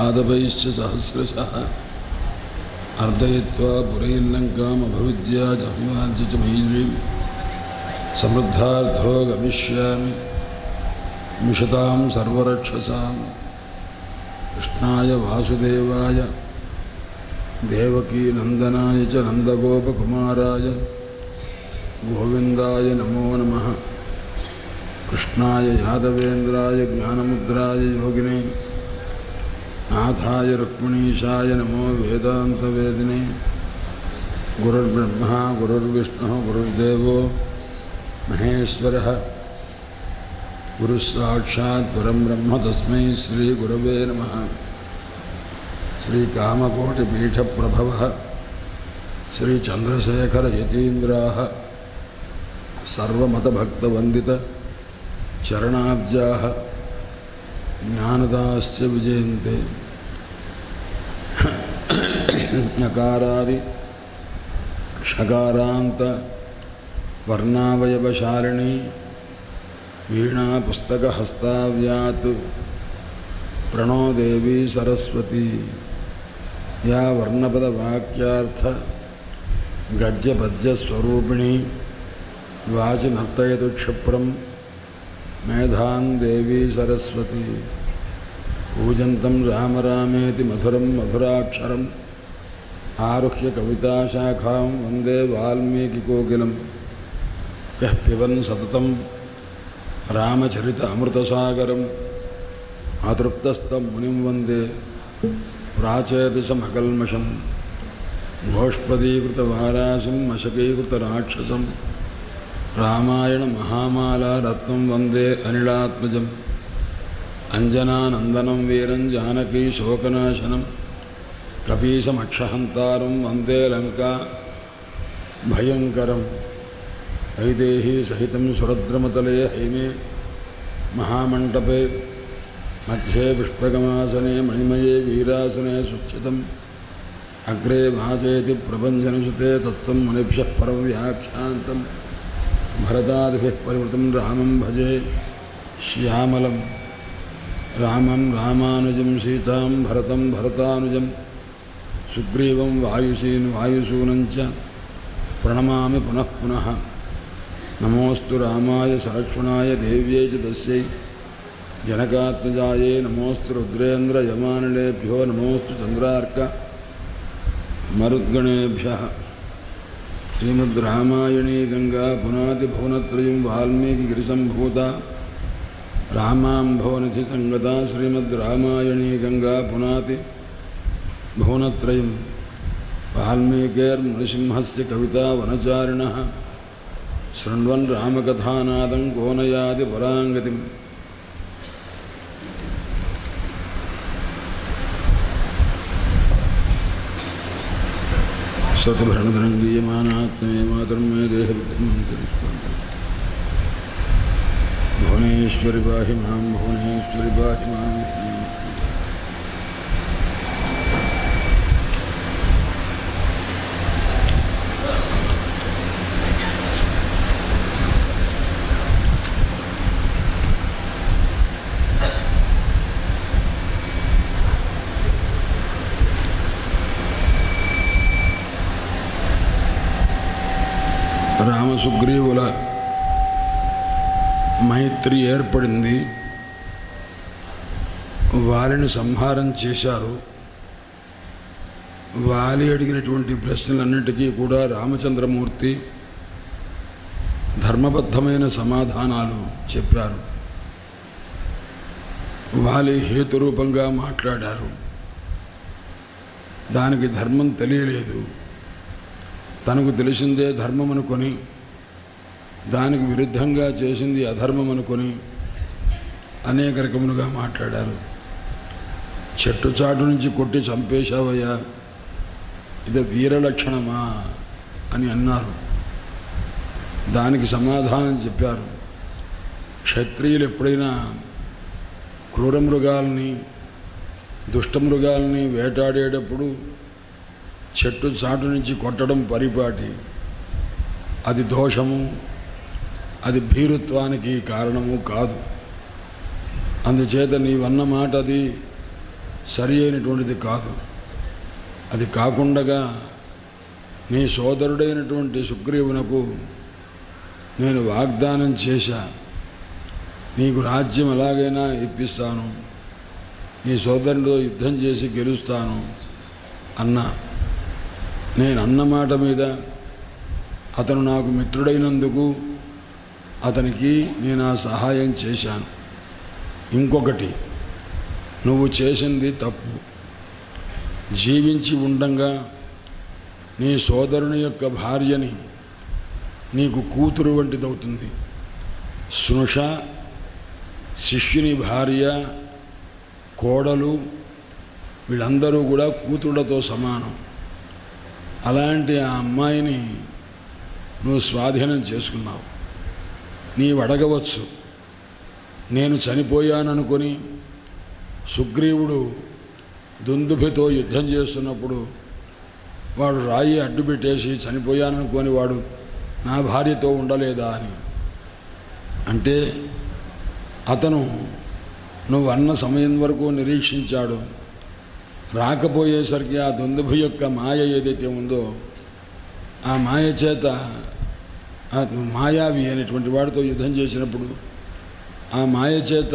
आदवैश्च सहस्रशः अर्दयित्वा पुरैर्लङ्कामभविद्या च अभिवाद्य च मैत्रीं समृद्धार्थो गमिष्यामि। मिषतां सर्वरक्षसां कृष्णाय वासुदेवाय। देवकीनन्दनाय च नन्दगोपकुमाराय। गोविन्दाय नमो नमः। कृष्णाय यादवेन्द्राय ज्ञानमुद्राय योगिने। नाथाय रुक्मिणीशाय नमो वेदान्तवेदिने गुरुर्ब्रह्मा गुरुर्विष्णुः गुरुर्देवो महेश्वरः गुरुस्साक्षात् परं ब्रह्म तस्मै श्रीगुरवे नमः श्रीकामकोटिपीठप्रभवः श्रीचन्द्रशेखरयतीन्द्राः सर्वमतभक्तवन्दितचरणाब्जाः ज्ञानदाश्च विजयन्ते నకారాది క్షకారాంత వర్ణావయవశాలిణి వీణాపుస్తకహస్తావ్యాత్ ప్రణోదేవీ సరస్వతి యా వర్ణపదవాక్యార్థ గజ్యపద్యస్వరూపిణి వాచి నర్తయతు క్షిప్రం మేధాన్ దేవీ సరస్వతి పూజంతం రామరామేతి మధురం మధురాక్షరం आरुह्य कविताशाखां वन्दे वाल्मीकिकोकिलं यः पिबन् सततं रामचरित अमृतसागरम् अतृप्तस्तं मुनिं वन्दे प्राचेतसमकल्मषं घोष्पदीकृतवाराशिं मशकीकृतराक्षसं रामायणमहामालारत्नं वन्दे अनिलात्मजम् अञ्जनानन्दनं वीरं కపీశమక్షహంతారం వందే లంక. భయంకరం. ఐదేహి సహితం సురద్రమతలే హైమే. మహామంటపే. మధ్యే పుష్పకమాసనే మణిమయే వీరాసనే సుచ్చితం అగ్రే వాచేతి ప్రపంచనుసుతే తత్వం మునిభ్య పరవ్యాఖ్యాంతం. భరతాదిభి పరివృతం రామం భజే. శ్యామలం. రామం రామానుజం సీతాం భరతం భరతానుజం. సుగ్రీవం వాయుసేను వాయుసూనం చ ప్రణమామి పునః పునః. నమోస్తు రామాయ సలక్ష్మణాయ దేవ్యై చ తస్యై. జనకాత్మజాయే నమోస్తు రుద్రేంద్ర యమానులేభ్యో నమోస్తు చంద్రార్క మరుద్గణేభ్య. శ్రీమద్ రామాయణీ గంగా పునాతి భువనత్రయం వాల్మీకి గిరిసంభూత రామాంభవనిధి సంగత శ్రీమద్ రామాయణీ గంగా పునాతి भुवनत्रयं वाल्मीकेर्मुनिसिंहस्य कविता वनचारिणः। शृण्वन् रामकथानादं कोनयादि पराङ्गतिम्। शतभरणधरङ्गीयमानात्मे मातर्मे भुवनेश्वरि पाहि माँ, भुवनेश्वरि पाहि సుగ్రీవుల మైత్రి ఏర్పడింది. వారిని సంహారం చేశారు. వాలి అడిగినటువంటి ప్రశ్నలన్నిటికీ కూడా రామచంద్రమూర్తి ధర్మబద్ధమైన సమాధానాలు చెప్పారు. వాలి హేతురూపంగా మాట్లాడారు. దానికి ధర్మం తెలియలేదు. తనకు తెలిసిందే ధర్మం అనుకొని దానికి విరుద్ధంగా చేసింది అధర్మం అనుకొని అనేక రకములుగా మాట్లాడారు. చెట్టు చాటు నుంచి కొట్టి చంపేశావయ్యా ఇది వీరలక్షణమా అని అన్నారు. దానికి సమాధానం చెప్పారు. క్షత్రియులు ఎప్పుడైనా క్రూరమృగాల్ని దుష్టమృగాల్ని వేటాడేటప్పుడు చెట్టు చాటు నుంచి కొట్టడం పరిపాటి అది దోషము అది భీరుత్వానికి కారణము కాదు. అందుచేత నీవన్న మాట అది సరి అయినటువంటిది కాదు. అది కాకుండగా నీ సోదరుడైనటువంటి సుగ్రీవునకు నేను వాగ్దానం చేశా. నీకు రాజ్యం ఎలాగైనా ఇప్పిస్తాను. నీ సోదరుడితో యుద్ధం చేసి గెలుస్తాను అన్న. నేను అన్న మాట మీద అతను నాకు మిత్రుడైనందుకు అతనికి నేను ఆ సహాయం చేశాను. ఇంకొకటి నువ్వు చేసింది తప్పు. జీవించి ఉండంగా నీ సోదరుని యొక్క భార్యని నీకు కూతురు వంటిదవుతుంది. శృష శిష్యుని భార్య కోడలు వీళ్ళందరూ కూడా కూతుళ్ళతో సమానం. అలాంటి ఆ అమ్మాయిని నువ్వు స్వాధీనం చేసుకున్నావు. నీవు అడగవచ్చు నేను చనిపోయాననుకొని సుగ్రీవుడు దుందుభితో యుద్ధం చేస్తున్నప్పుడు వాడు రాయి అడ్డు పెట్టేసి చనిపోయాననుకొని వాడు నా భార్యతో ఉండలేదా అని. అంటే అతను నువ్వు అన్న సమయం వరకు నిరీక్షించాడు. రాకపోయేసరికి ఆ దుందుభి యొక్క మాయ ఏదైతే ఉందో ఆ మాయ చేత మాయావి అనేటువంటి వాడితో యుద్ధం చేసినప్పుడు ఆ మాయ చేత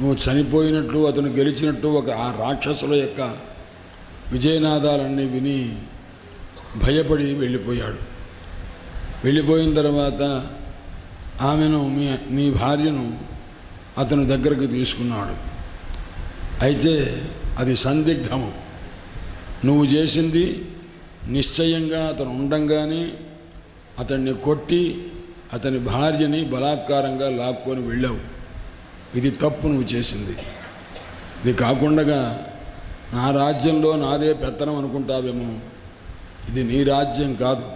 నువ్వు చనిపోయినట్లు అతను గెలిచినట్టు ఒక ఆ రాక్షసుల యొక్క విజయనాదాలన్నీ విని భయపడి వెళ్ళిపోయాడు. వెళ్ళిపోయిన తర్వాత ఆమెను మీ నీ భార్యను అతని దగ్గరకు తీసుకున్నాడు. అయితే అది సందిగ్ధము. నువ్వు చేసింది నిశ్చయంగా అతను ఉండంగానే అతన్ని కొట్టి అతని భార్యని బలాత్కారంగా లాక్కొని వెళ్ళావు. ఇది తప్పు నువ్వు చేసింది. ఇది కాకుండా నా రాజ్యంలో నాదే పెత్తనం అనుకుంటావేమో. ఇది నీ రాజ్యం కాదు.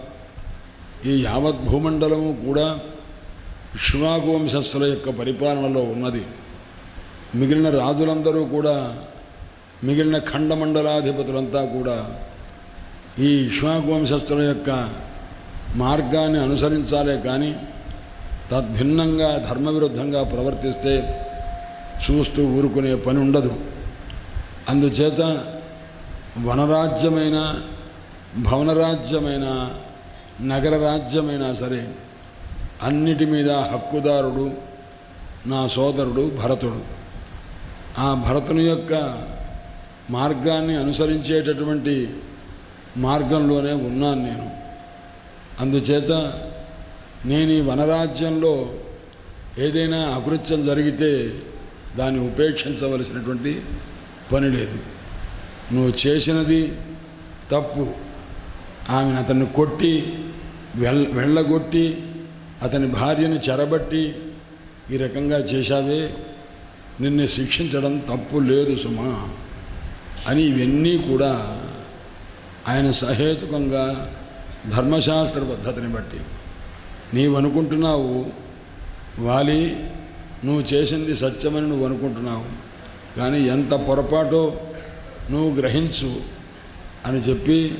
ఈ యావత్ భూమండలము కూడా ఇక్ష్వాకు వంశస్థుల యొక్క పరిపాలనలో ఉన్నది. మిగిలిన రాజులందరూ కూడా మిగిలిన ఖండమండలాధిపతులంతా కూడా ఈ ఇక్ష్వాకు వంశస్థుల యొక్క మార్గాన్ని అనుసరించాలే కానీ తద్భిన్నంగా ధర్మవిరుద్ధంగా ప్రవర్తిస్తే చూస్తూ ఊరుకునే పని ఉండదు. అందుచేత వనరాజ్యమైన భవనరాజ్యమైన నగర రాజ్యమైనా సరే అన్నిటి మీద హక్కుదారుడు నా సోదరుడు భరతుడు. ఆ భరతుని యొక్క మార్గాన్ని అనుసరించేటటువంటి మార్గంలోనే ఉన్నాను నేను. అందుచేత నేను ఈ వనరాజ్యంలో ఏదైనా అకృత్యం జరిగితే దాన్ని ఉపేక్షించవలసినటువంటి పని లేదు. నువ్వు చేసినది తప్పు. ఆమెను అతన్ని కొట్టి వెళ్ళ వెళ్ళగొట్టి అతని భార్యను చెరబట్టి ఈ రకంగా చేశావే. నిన్ను శిక్షించడం తప్పు లేదు సుమా అని ఇవన్నీ కూడా ఆయన సహేతుకంగా ధర్మశాస్త్ర పద్ధతిని బట్టి. నీవు అనుకుంటున్నావు వాలి నువ్వు చేసింది సత్యమని నువ్వు అనుకుంటున్నావు. కానీ ఎంత పొరపాటో నువ్వు గ్రహించు అని చెప్పి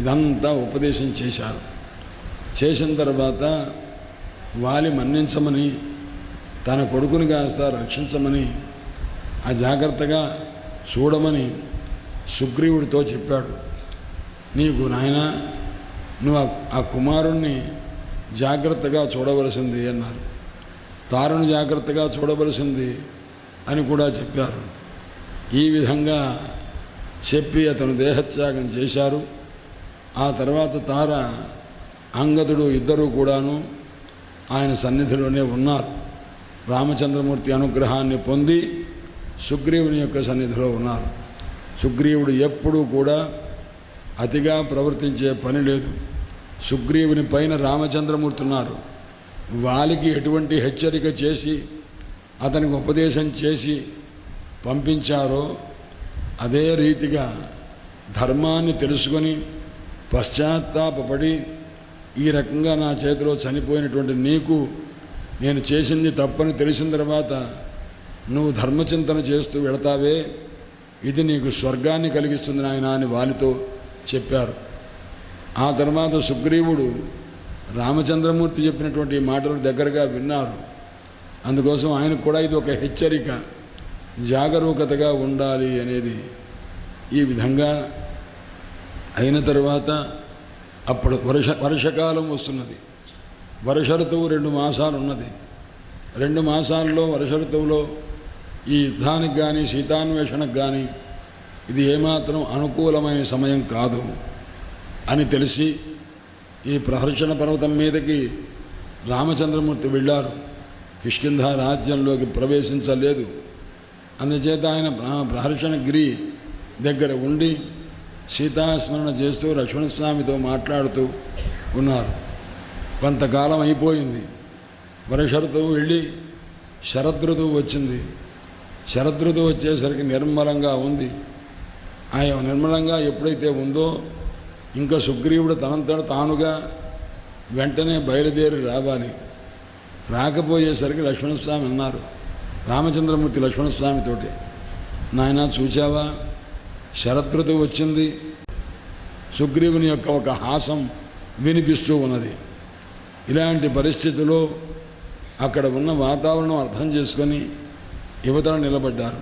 ఇదంతా ఉపదేశం చేశారు. చేసిన తర్వాత వాలి మన్నించమని తన కొడుకుని కాస్త రక్షించమని ఆ జాగ్రత్తగా చూడమని సుగ్రీవుడితో చెప్పాడు. నీకు నాయన నువ్వు ఆ- కుమారుణ్ణి జాగ్రత్తగా చూడవలసింది అన్నారు. తారను జాగ్రత్తగా చూడవలసింది అని కూడా చెప్పారు. ఈ విధంగా చెప్పి అతను దేహత్యాగం చేశారు. ఆ తర్వాత తార అంగదుడు ఇద్దరూ కూడాను ఆయన సన్నిధిలోనే ఉన్నారు. రామచంద్రమూర్తి అనుగ్రహాన్ని పొంది సుగ్రీవుని యొక్క సన్నిధిలో ఉన్నారు. సుగ్రీవుడు ఎప్పుడూ కూడా అతిగా ప్రవర్తించే పని లేదు. సుగ్రీవుని పైన రామచంద్రమూర్తి ఉన్నారు వాలికి ఎటువంటి హెచ్చరిక చేసి అతనికి ఉపదేశం చేసి పంపించారో అదే రీతిగా ధర్మాన్ని తెలుసుకొని పశ్చాత్తాపడి ఈ రకంగా నా చేతిలో చనిపోయినటువంటి నీకు నేను చేసింది తప్పని తెలిసిన తర్వాత నువ్వు ధర్మచింతన చేస్తూ వెళతావే ఇది నీకు స్వర్గాన్ని కలిగిస్తుంది నాయన అని వారితో చెప్పారు. ఆ తర్వాత సుగ్రీవుడు రామచంద్రమూర్తి చెప్పినటువంటి మాటలు దగ్గరగా విన్నారు. అందుకోసం ఆయనకు కూడా ఇది ఒక హెచ్చరిక. జాగరూకతగా ఉండాలి అనేది ఈ విధంగా అయిన తర్వాత అప్పుడు వర్ష వర్షకాలం వస్తున్నది. వర్ష ఋతువు రెండు మాసాలు ఉన్నది. రెండు మాసాల్లో వర్ష ఋతువులో ఈ యుద్ధానికి కానీ సీతాన్వేషణకు కానీ ఇది ఏమాత్రం అనుకూలమైన సమయం కాదు. అని తెలిసి ఈ ప్రహర్షణ పర్వతం మీదకి రామచంద్రమూర్తి వెళ్ళారు. కిష్కింధ రాజ్యంలోకి ప్రవేశించలేదు. అందుచేత ఆయన ప్రహర్షణ ప్రహర్షణగిరి దగ్గర ఉండి సీతాస్మరణ చేస్తూ లక్ష్మణస్వామితో మాట్లాడుతూ ఉన్నారు. కొంతకాలం అయిపోయింది. వర్ష ఋతువు వెళ్ళి శరదృతువు వచ్చింది. శరదృతువు వచ్చేసరికి నిర్మలంగా ఉంది. ఆయన నిర్మలంగా ఎప్పుడైతే ఉందో ఇంకా సుగ్రీవుడు తనంతట తానుగా వెంటనే బయలుదేరి రావాలి. రాకపోయేసరికి లక్ష్మణస్వామి అన్నారు. రామచంద్రమూర్తి లక్ష్మణస్వామితోటి నాయన చూచావా? శరదృతువు వచ్చింది. సుగ్రీవుని యొక్క ఒక హాసం వినిపిస్తూ ఉన్నది. ఇలాంటి పరిస్థితిలో అక్కడ ఉన్న వాతావరణం అర్థం చేసుకొని యువతను నిలబడ్డారు.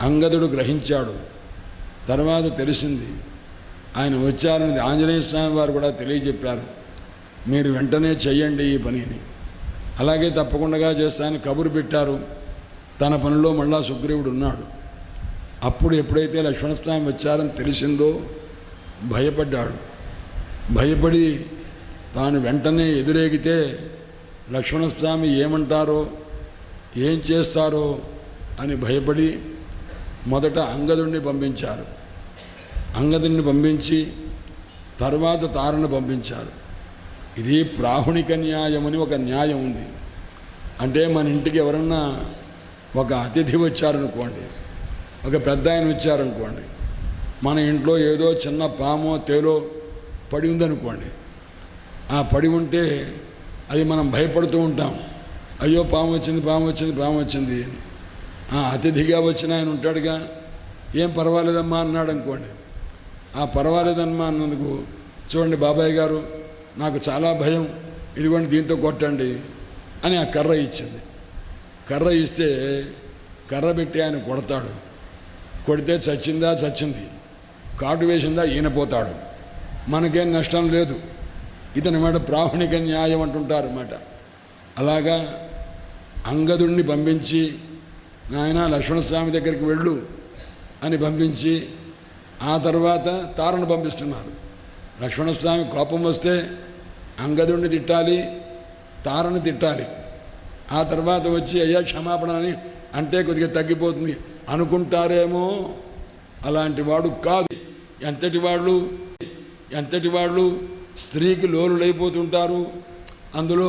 అంగదుడు గ్రహించాడు. తర్వాత తెలిసింది ఆయన వచ్చారని ఆంజనేయ స్వామి వారు కూడా తెలియజెప్పారు. మీరు వెంటనే చెయ్యండి ఈ పనిని. అలాగే తప్పకుండా చేస్తానని కబురు పెట్టారు. తన పనిలో మళ్ళా సుగ్రీవుడు ఉన్నాడు. అప్పుడు ఎప్పుడైతే లక్ష్మణస్వామి వచ్చారని తెలిసిందో భయపడ్డాడు. భయపడి తాను వెంటనే ఎదురేగితే లక్ష్మణస్వామి ఏమంటారో ఏం చేస్తారో అని భయపడి మొదట అంగదుండి పంపించారు. అంగదుడిని పంపించి తర్వాత తారను పంపించారు. ఇది ప్రాహుణిక న్యాయం అని ఒక న్యాయం ఉంది. అంటే మన ఇంటికి ఎవరన్నా ఒక అతిథి వచ్చారనుకోండి ఒక పెద్ద ఆయన వచ్చారనుకోండి మన ఇంట్లో ఏదో చిన్న పామో తేలో పడి ఉందనుకోండి ఆ పడి ఉంటే అది మనం భయపడుతూ ఉంటాం. అయ్యో పాము వచ్చింది పాము వచ్చింది పాము వచ్చింది అని. ఆ అతిథిగా వచ్చిన ఆయన ఉంటాడుగా ఏం పర్వాలేదమ్మా అన్నాడు అనుకోండి ఆ పర్వాలేదమ్మా అన్నందుకు. చూడండి బాబాయ్ గారు నాకు చాలా భయం. ఇదిగోండి దీంతో కొట్టండి అని ఆ కర్ర ఇచ్చింది. కర్ర ఇస్తే కర్ర పెట్టి ఆయన కొడతాడు. కొడితే చచ్చిందా? చచ్చింది. కాటు వేసిందా? ఈనపోతాడు మనకేం నష్టం లేదు. ఇతనమాట ప్రామాణిక న్యాయం అంటుంటారు అన్నమాట. అలాగా అంగదుడిని పంపించి నాయన లక్ష్మణస్వామి దగ్గరికి వెళ్ళు అని పంపించి ఆ తర్వాత తారను పంపిస్తున్నారు. లక్ష్మణస్వామి కోపం వస్తే అంగదుడిని తిట్టాలి తారను తిట్టాలి. ఆ తర్వాత వచ్చి అయ్యా క్షమాపణ అని అంటే కొద్దిగా తగ్గిపోతుంది. అనుకుంటారేమో? అలాంటి వాడు కాదు. ఎంతటి వాళ్ళు ఎంతటి వాళ్ళు స్త్రీకి లోలులైపోతుంటారు. అందులో